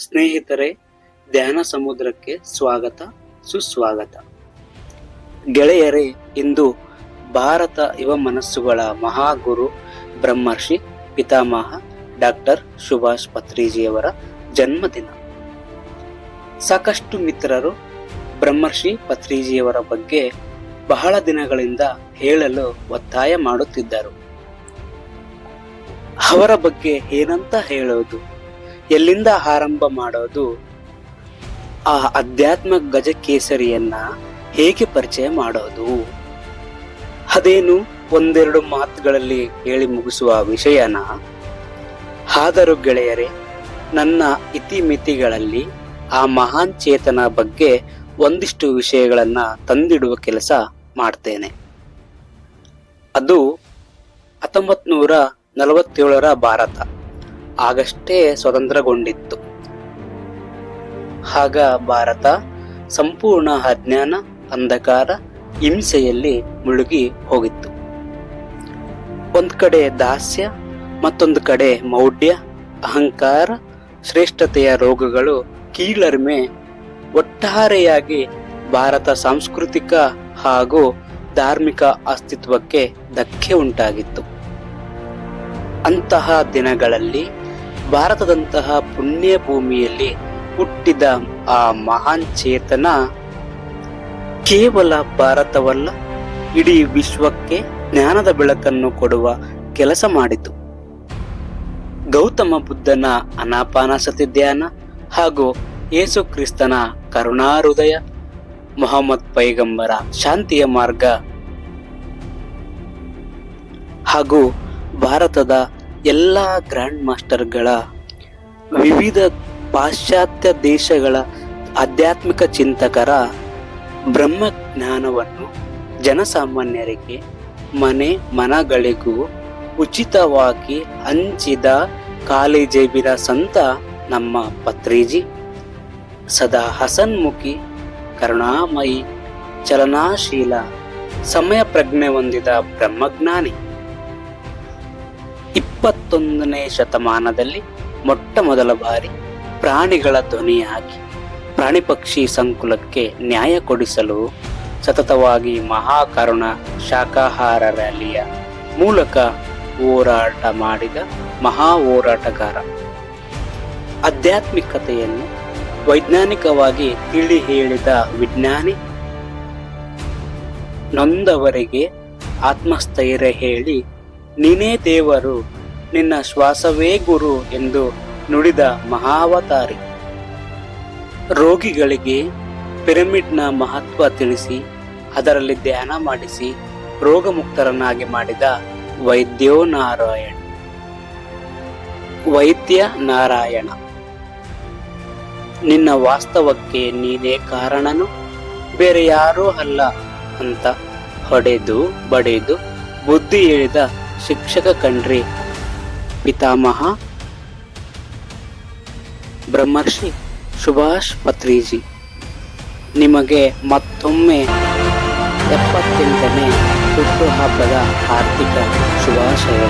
ಸ್ನೇಹಿತರೆ, ಧ್ಯಾನ ಸಮುದ್ರಕ್ಕೆ ಸ್ವಾಗತ, ಸುಸ್ವಾಗತ. ಗೆಳೆಯರೇ, ಇಂದು ಭಾರತ ಯುವ ಮನಸ್ಸುಗಳ ಮಹಾಗುರು ಬ್ರಹ್ಮರ್ಷಿ ಪಿತಾಮಹ ಡಾಕ್ಟರ್ ಸುಭಾಷ್ ಪತ್ರಿಜಿಯವರ ಜನ್ಮದಿನ. ಸಾಕಷ್ಟು ಮಿತ್ರರು ಬ್ರಹ್ಮರ್ಷಿ ಪತ್ರಿಜಿಯವರ ಬಗ್ಗೆ ಬಹಳ ದಿನಗಳಿಂದ ಹೇಳಲು ಒತ್ತಾಯ ಮಾಡುತ್ತಿದ್ದರು. ಅವರ ಬಗ್ಗೆ ಏನಂತ ಹೇಳೋದು? ಎಲ್ಲಿಂದ ಆರಂಭ ಮಾಡೋದು? ಆ ಅಧ್ಯಾತ್ಮ ಗಜಕೇಸರಿಯನ್ನ ಹೇಗೆ ಪರಿಚಯ ಮಾಡೋದು? ಅದೇನು? ಒಂದೆರಡು ಮಾತುಗಳಲ್ಲಿ ಹೇಳಿ ಮುಗಿಸುವ ವಿಷಯನ? ಆದರೂ ಗೆಳೆಯರೇ, ನನ್ನ ಇತಿಮಿತಿಗಳಲ್ಲಿ ಆ ಮಹಾನ್ ಚೇತನ ಬಗ್ಗೆ ಒಂದಿಷ್ಟು ವಿಷಯಗಳನ್ನ ತಂದಿಡುವ ಕೆಲಸ ಮಾಡ್ತೇನೆ. ಅದು ಹತ್ತೊಂಬತ್ ನೂರ ನಲವತ್ತೇಳರ ಭಾರತ. ಆಗಷ್ಟೇ ಸ್ವತಂತ್ರಗೊಂಡಿತ್ತು. ಆಗ ಭಾರತ ಸಂಪೂರ್ಣ ಅಜ್ಞಾನ, ಅಂಧಕಾರ, ಹಿಂಸೆಯಲ್ಲಿ ಮುಳುಗಿ ಹೋಗಿತ್ತು. ಒಂದ್ ಕಡೆ ದಾಸ್ಯ, ಮತ್ತೊಂದು ಕಡೆ ಮೌಢ್ಯ, ಅಹಂಕಾರ, ಶ್ರೇಷ್ಠತೆಯ ರೋಗಗಳು ಕೀಳರಿಮೆ ಒಟ್ಟಾರೆಯಾಗಿ ಭಾರತ ಸಾಂಸ್ಕೃತಿಕ ಹಾಗೂ ಧಾರ್ಮಿಕ ಅಸ್ತಿತ್ವಕ್ಕೆ ಧಕ್ಕೆ ಉಂಟಾಗಿತ್ತು. ಅಂತಹ ದಿನಗಳಲ್ಲಿ ಭಾರತದಂತಹ ಪುಣ್ಯ ಭೂಮಿಯಲ್ಲಿ ಹುಟ್ಟಿದ ಆ ಮಹಾನ್ ಚೇತನ ಕೇವಲ ಭಾರತವಲ್ಲ, ಇಡೀ ವಿಶ್ವಕ್ಕೆ ಜ್ಞಾನದ ಬೆಳಕನ್ನು ಕೊಡುವ ಕೆಲಸ ಮಾಡಿತು. ಗೌತಮ ಬುದ್ಧನ ಅನಾಪಾನಸತಿ ಧ್ಯಾನ ಹಾಗೂ ಯೇಸು ಕ್ರಿಸ್ತನ ಕರುಣಾಹೃದಯ, ಮೊಹಮ್ಮದ್ ಪೈಗಂಬರ ಶಾಂತಿಯ ಮಾರ್ಗ ಹಾಗೂ ಭಾರತದ ಎಲ್ಲ ಗ್ರ್ಯಾಂಡ್ ಮಾಸ್ಟರ್ಗಳ ವಿವಿಧ ಪಾಶ್ಚಾತ್ಯ ದೇಶಗಳ ಆಧ್ಯಾತ್ಮಿಕ ಚಿಂತಕರ ಬ್ರಹ್ಮಜ್ಞಾನವನ್ನು ಜನಸಾಮಾನ್ಯರಿಗೆ ಮನೆ ಮನಗಳಿಗೂ ಉಚಿತವಾಗಿ ಹಂಚಿದ ಕಾಲೇಜೆಬಿದ ಸಂತ ನಮ್ಮ ಪತ್ರಿಜಿ ಸದಾ ಹಸನ್ಮುಖಿ, ಕರುಣಾಮಯಿ, ಚಲನಾಶೀಲ ಸಮಯ ಪ್ರಜ್ಞೆ ಹೊಂದಿದ ಬ್ರಹ್ಮಜ್ಞಾನಿ. ಇಪ್ಪತ್ತೊಂದನೇ ಶತಮಾನದಲ್ಲಿ ಮೊಟ್ಟ ಮೊದಲ ಬಾರಿ ಪ್ರಾಣಿಗಳ ಧ್ವನಿಯಾಗಿ ಪ್ರಾಣಿ ಪಕ್ಷಿ ಸಂಕುಲಕ್ಕೆ ನ್ಯಾಯ ಕೊಡಿಸಲು ಸತತವಾಗಿ ಮಹಾಕರುಣ ಶಾಖಾಹಾರ ರ್ಯಾಲಿಯ ಮೂಲಕ ಹೋರಾಟ ಮಾಡಿದ ಮಹಾ ಹೋರಾಟಗಾರ. ಆಧ್ಯಾತ್ಮಿಕತೆಯನ್ನು ವೈಜ್ಞಾನಿಕವಾಗಿ ತಿಳಿ ಹೇಳಿದ ವಿಜ್ಞಾನಿ ನೊಂದವರಿಗೆ ಆತ್ಮಸ್ಥೈರ್ಯ ಹೇಳಿ ನೀನೇ ದೇವರು, ನಿನ್ನ ಶ್ವಾಸವೇ ಗುರು ಎಂದು ನುಡಿದ ಮಹಾವತಾರಿ. ರೋಗಿಗಳಿಗೆ ಪಿರಮಿಡ್ನ ಮಹತ್ವ ತಿಳಿಸಿ, ಅದರಲ್ಲಿ ಧ್ಯಾನ ಮಾಡಿಸಿ, ರೋಗಮುಕ್ತರನ್ನಾಗಿ ಮಾಡಿದ ವೈದ್ಯೋ ನಾರಾಯಣ ವೈದ್ಯ ನಾರಾಯಣ. ನಿನ್ನ ವಾಸ್ತವಕ್ಕೆ ನೀನೇ ಕಾರಣನು, ಬೇರೆ ಯಾರೂ ಅಲ್ಲ ಅಂತ ಹೊಡೆದು ಬಡೆದು ಬುದ್ಧಿ ಹೇಳಿದ ಶಿಕ್ಷಕ ಕಣ್ರಿ ಪಿತಾಮಹ ಬ್ರಹ್ಮರ್ಷಿ ಸುಭಾಷ್ ಪತ್ರಿಜಿ. ನಿಮಗೆ ಮತ್ತೊಮ್ಮೆ ಎಪ್ಪತ್ತೆಂಟನೇ ಹುಟ್ಟುಹಬ್ಬದ ಆರ್ಥಿಕ ಶುಭಾಶಯ